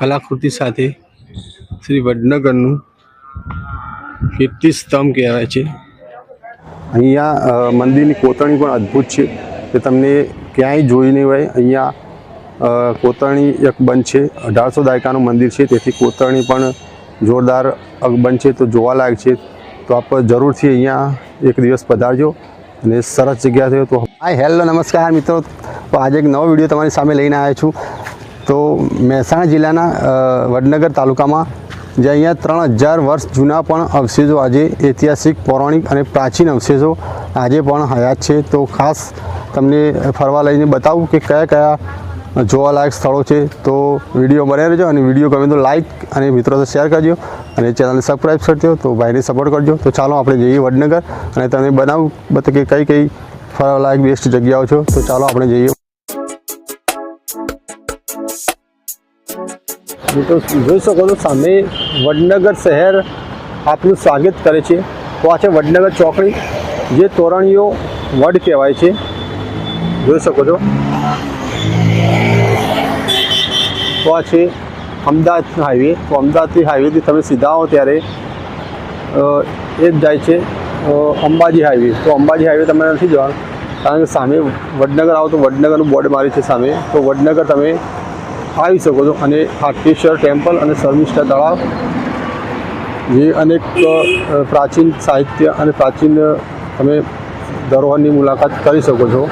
કલાકૃતિ સાથે શ્રી વડનગરનું કીર્તિ સ્તંભ કહેવાય છે. અહીંયા મંદિરની કોતરણી પણ અદ્ભુત છે કે તમને ક્યાંય જોઈ નહીં હોય. અહીંયા કોતરણી કોતરણી અકબંધ છે. અઢારસો દાયકાનું મંદિર છે. તેથી કોતરણી પણ જોરદાર અકબંધ છે. તો જોવાલાયક છે. તો આપ જરૂરથી અહીંયા એક દિવસ પધારજો અને સરસ જગ્યા થયો તો હાય હેલો નમસ્કાર મિત્રો. તો આજે એક નવો વીડિયો તમારી સામે લઈને આવ્યો છું. તો મહેસાણા જિલ્લાના વડનગર તાલુકામાં જે અહીંયા ત્રણ હજાર વર્ષ જૂના પણ અવશેષો આજે ઐતિહાસિક, પૌરાણિક અને પ્રાચીન અવશેષો આજે પણ હયાત છે. તો ખાસ તમને ફરવા લઈને બતાવું કે કયા કયા જોવાલાયક સ્થળો છે. તો વીડિયો બને રહેજો અને વીડિયો ગમે તો લાઇક અને મિત્રો તો શેર કરજો અને ચેનલને સબસ્ક્રાઈબ કરજો તો ભાઈને સપોર્ટ કરજો. તો ચાલો આપણે જઈએ વડનગર અને તમે બનાવું બતા કે કઈ કઈ ફરવાલાયક બેસ્ટ જગ્યાઓ છો. તો ચાલો આપણે જઈએ. મિત્રો જોઈ શકો છો સામે વડનગર શહેર આપનું સ્વાગત કરે છે, તો આ છે વડનગર ચોકડી, જે તોરણીઓ વડ કહેવાય છે. જોઈ શકો છો. તો આ છે અમદાવાદ હાઈવે તો અમદાવાદથી હાઈવેથી તમે સીધા આવો ત્યારે એ જ જાય છે અંબાજી હાઈવે તો અંબાજી હાઈવે તમારે નથી જવાનું, કારણ કે સામે વડનગર આવો તો વડનગરનું બોર્ડ મારી છે સામે. તો વડનગર તમે આવી શકો છો અને હાટકેશ્વર ટેમ્પલ અને શર્મિષ્ઠા તળાવ, જે અનેક પ્રાચીન સાહિત્ય અને પ્રાચીન, તમે ધરોહરની મુલાકાત કરી શકો છો.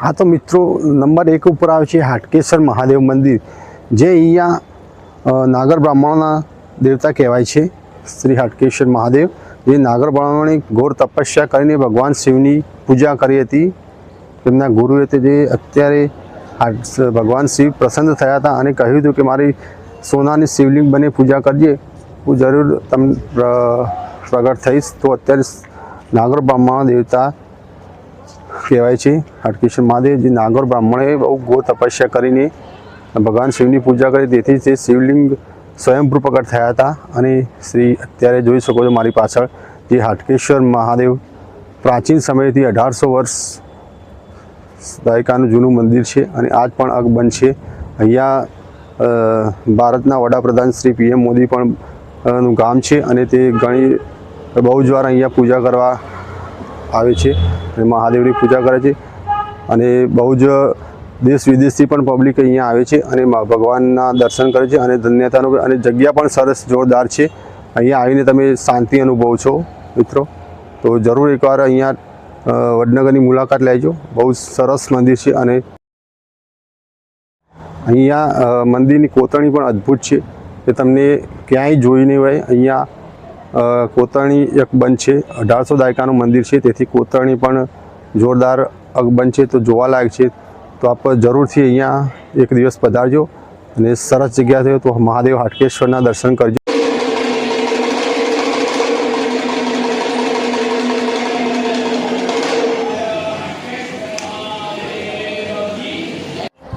હા તો મિત્રો, નંબર એક ઉપર આવે છે હાટકેશ્વર મહાદેવ મંદિર, જે અહીંયા નાગર બ્રાહ્મણોના દેવતા કહેવાય છે. શ્રી હાટકેશ્વર મહાદેવ, જે નાગર બ્રાહ્મણે ઘોર તપસ્યા કરીને ભગવાન શિવની પૂજા કરી હતી. તેમના ગુરુએ તે જે અત્યારે ભગવાન શિવ પ્રસન્ન થયા હતા અને કહ્યું હતું કે મારી સોનાની શિવલિંગ બને પૂજા કરજે, હું જરૂર તમને પ્રગટ થઈશ. તો અત્યારે નાગર બ્રાહ્મણ દેવતા કહેવાય છે. હાટકેશ્વર મહાદેવ જે નાગર બ્રાહ્મણે બહુ ગો તપસ્યા કરીને ભગવાન શિવની પૂજા કરી. તેથી તે શિવલિંગ સ્વયંભૂ પ્રગટ થયા હતા. અને શ્રી અત્યારે જોઈ શકો છો મારી પાછળ જે હાટકેશ્વર મહાદેવ પ્રાચીન સમયથી અઢારસો વર્ષ દાયકાનું જૂનું મંદિર છે. અને આજ પણ અકબંધ છે અહીંયા ભારતના વડાપ્રધાન શ્રી પીએમ મોદી પણ નું ગામ છે. અને તે ઘણી બહુ જ વાર અહીંયા પૂજા કરવા આવે છે અને મહાદેવની પૂજા કરે છે અને બહુ જ દેશ વિદેશથી પણ પબ્લિક અહીંયા આવે છે અને ભગવાનના દર્શન કરે છે અને ધન્યતાનો અને જગ્યા પણ સરસ જોરદાર છે. અહીંયા આવીને તમે શાંતિ અનુભવો છો મિત્રો. તો જરૂર એકવાર અહીંયા વડનગરની મુલાકાત લેજો. બહુ સરસ મંદિર છે અને અહીંયા મંદિરની કોતરણી પણ અદ્ભુત છે. કે તમને ક્યાંય જોઈ નહીં હોય અહીંયા કોતરણી અકબંધ છે. અઢારસો દાયકાનું મંદિર છે. તેથી કોતરણી પણ જોરદાર અકબંધ છે. તો જોવાલાયક છે. તો આપ જરૂરથી અહીંયા એક દિવસ પધારજો અને સરસ જગ્યા છે. તો મહાદેવ હાટકેશ્વરના દર્શન કરજો.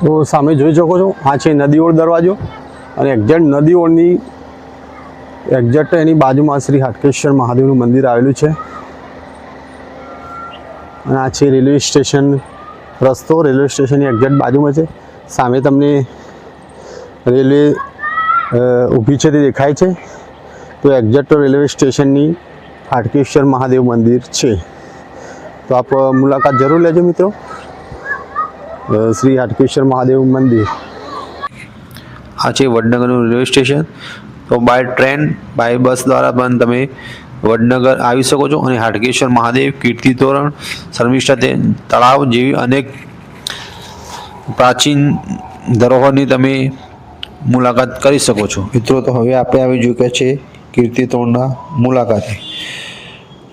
તો સામે જોઈ શકો છો. આ છે નદીઓળ દરવાજો અને એક્ઝેક્ટ નદીઓળની એક્ઝેક્ટ એની બાજુમાં શ્રી હાટકેશ્વર મહાદેવનું મંદિર આવેલું છે. અને આ છે રેલવે સ્ટેશન, રસ્તો રેલવે સ્ટેશનની એક્ઝેક્ટ બાજુમાં છે. સામે તમને રેલવે ઊભી છે તે દેખાય છે. તો એક્ઝેક્ટ રેલવે સ્ટેશનની હાટકેશ્વર મહાદેવ મંદિર છે. તો આપ મુલાકાત જરૂર લેજો મિત્રો. શ્રી હાટકેશ્વર મહાદેવ મંદિર. આ છે વડનગરનું રેલવે સ્ટેશન. તો બાય ટ્રેન બાય બસ દ્વારા પણ તમે વડનગર આવી શકો છો અને હાટકેશ્વર મહાદેવ, કીર્તિ તોરણ, શર્મિષ્ઠા તળાવ જેવી અનેક પ્રાચીન ધરોહરની તમે મુલાકાત કરી શકો છો. મિત્રો, તો હવે આપણે આવી ચૂક્યા છે કીર્તિ તોરણના મુલાકાતે.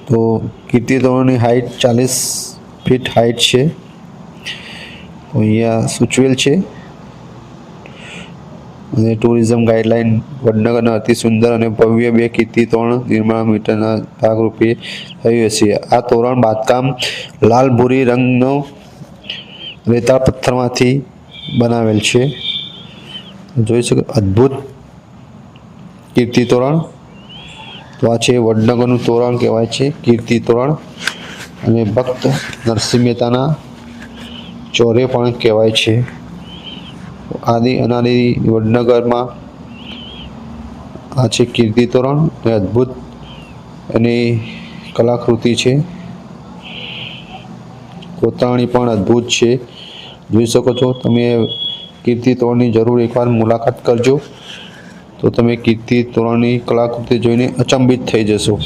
તો કીર્તિ તોરણની હાઇટ ચાલીસ ફીટ હાઇટ છે. અહીંયા સૂચવેલ છે. અને ટુરિઝમ ગાઈડલાઇન વડનગરના અતિ સુંદર અને ભવ્ય બે કીર્તિ તોરણ નિર્માણ મીટરના ભાગરૂપે થયું છે. આ તોરણ બાંધકામ લાલ ભૂરી રંગનો રેતાળ પથ્થરમાંથી બનાવેલ છે. જોઈ શકો અદ્ભુત કીર્તિ તોરણ. તો આ છે વડનગરનું તોરણ કહેવાય છે, કીર્તિ તોરણ. અને ભક્ત નરસિંહ મહેતાના ચોરે પણ કહેવાય છે. આદિ અનાદિ વડનગરમાં આ છે કીર્તિ તોરણ. એ અદ્ભુત એની કલાકૃતિ છે. કોતરણી પણ અદ્ભુત છે. જોઈ શકો છો, તમે કીર્તિ તોરણની જરૂર એકવાર મુલાકાત કરજો. તો તમે કીર્તિ તોરણની કલાકૃતિ જોઈને અચંબિત થઈ જશો.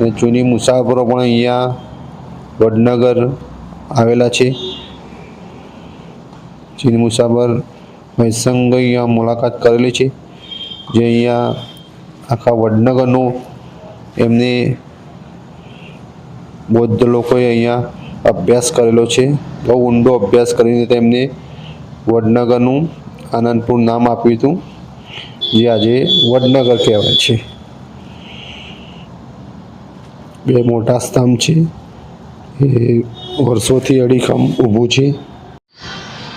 અને જૂની મુસાફરો પણ અહીંયા વડનગર આવેલા છે. ચીની મુસાફર મહેસંગ અહીંયા મુલાકાત કરેલી છે, જે અહીંયા આખા વડનગરનું એમને બૌદ્ધ લોકોએ અહીંયા અભ્યાસ કરેલો છે. બહુ ઊંડો અભ્યાસ કરીને તેમને વડનગરનું આનંદપુર નામ આપ્યું હતું, જે આજે વડનગર કહેવાય છે. બે મોટા સ્તંભ છે, એ વર્ષોથી અડીખમ ઊભું છે.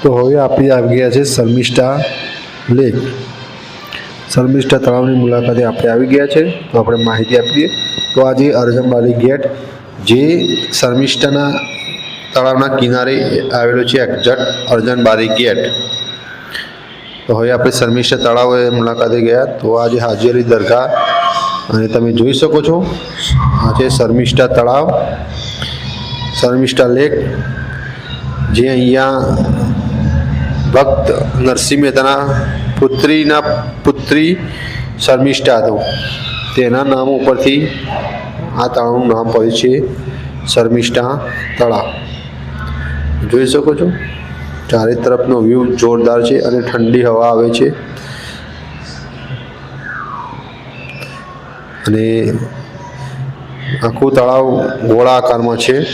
તો હવે આપણે આવી ગયા છે શર્મિષ્ઠા લેક શર્મિષ્ઠા તળાવની મુલાકાતે આપણે આવી ગયા છે. તો આપણે માહિતી આપીએ. તો આજે અર્જનબારી ગેટ, જે શર્મિષ્ઠાના તળાવના કિનારે આવેલો છે એક્ઝેક્ટ અર્જનબારી ગેટ. તો હવે આપણે શર્મિષ્ઠા તળાવે મુલાકાતે ગયા. તો આજે હાજરી દરગાહ. અને તમે જોઈ શકો છો આ છે શર્મિષ્ઠા તળાવ, શર્મિષ્ઠા લેક જે અહીંયા ભક્ત નરસિંહ મહેતાના પુત્રીના પુત્રી શર્મિષ્ઠા હતો. તેના નામ ઉપરથી આ તળાવનું નામ પડ્યું છે શર્મિષ્ઠા તળાવ. જોઈ શકો છો? ચારે તરફનો વ્યૂ જોરદાર છે અને ઠંડી હવા આવે છે. અને આખું તળાવ ગોળા આકારમાં છે.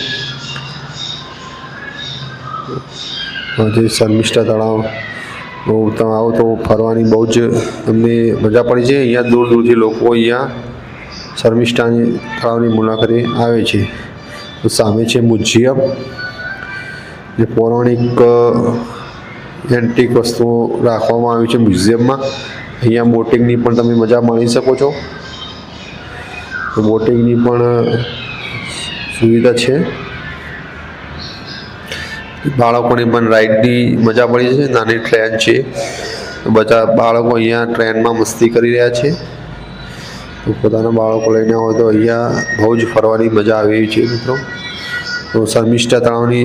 જે શર્મિષ્ઠા તળાવ બહુ તમે આવો તો ફરવાની બહુ જ અમને મજા પડી છે. અહીંયા દૂર દૂરથી લોકો અહીંયા શર્મિષ્ઠાની તળાવની મુલાકાતે આવે છે. સામે છે મ્યુઝિયમ. જે પૌરાણિક એન્ટિક વસ્તુઓ રાખવામાં આવી છે મ્યુઝિયમમાં. અહીંયા બોટિંગની પણ તમે મજા માણી શકો છો. બોટિંગની પણ સુવિધા છે. બાળકોને પણ રાઈડની મજા પડી છે નાની ટ્રેન છે. બધા બાળકો અહીંયા ટ્રેનમાં મસ્તી કરી રહ્યા છે. તો પોતાના બાળકો લઈને હોય તો અહીંયા બહુ જ ફરવાની મજા આવે છે મિત્રો. તો શર્મિષ્ઠા તળાવની